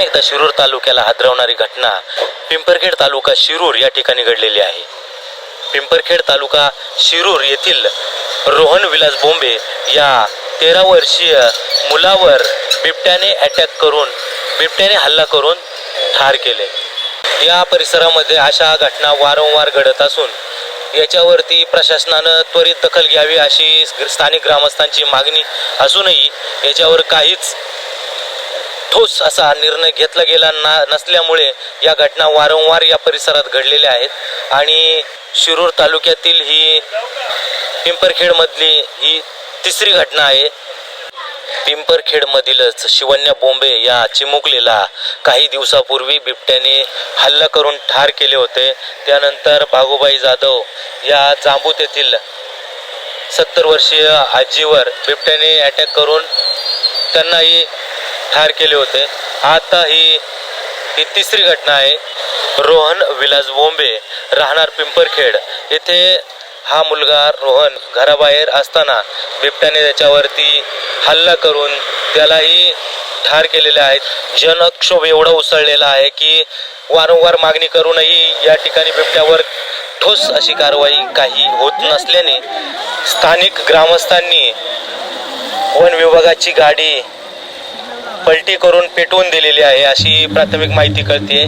पुन्हा एकदा शिरूर तालुक्याला हादरवणारी घटना पिंपरखेड तालुका शिरूर या ठिकाणी घडलेली आहे. पिंपरखेड तालुका शिरूर येथील रोहन विलास बोंबे या तेरा वर्षीय मुलावर बिबट्याने अटॅक करून बिबट्याने हल्ला करून ठार केले. या परिसरामध्ये अशा घटना वारंवार घडत असून याच्यावरती प्रशासनानं त्वरित दखल घ्यावी अशी स्थानिक ग्रामस्थांची मागणी असूनही याच्यावर काहीच ठोस असा निर्णय घेतला गेला ना नसल्यामुळे या घटना वारंवार या परिसरात घडलेल्या आहेत. आणि शिरूर तालुक्यातील ही पिंपरखेडमधली ही तिसरी घटना आहे. पिंपरखेडमधीलच शिवन्या बोंबे या चिमुकलीला काही दिवसापूर्वी बिबट्याने हल्ला करून ठार केले होते. त्यानंतर भागोबाई जाधव या जांबूत येथील सत्तर वर्षीय आजीवर बिबट्याने अटॅक करून त्यांनाही ठार केले होते. आता ही ही तिसरी घटना आहे. रोहन विलास बोंबे राहणार पिंपरखेड. येथे हा मुलगा रोहन घराबाहेर असताना बिबट्याने त्याच्यावरती हल्ला करून त्यालाही ठार केलेले आहेत. जनक्षोभ एवढा उसळलेला आहे की वारंवार मागणी करूनही या ठिकाणी बिबट्यावर ठोस अशी कारवाई काही होत नसल्याने स्थानिक ग्रामस्थांनी वन विभागाची गाडी पलटी करून पेटवून दिलेली आहे अशी प्राथमिक माहिती कळते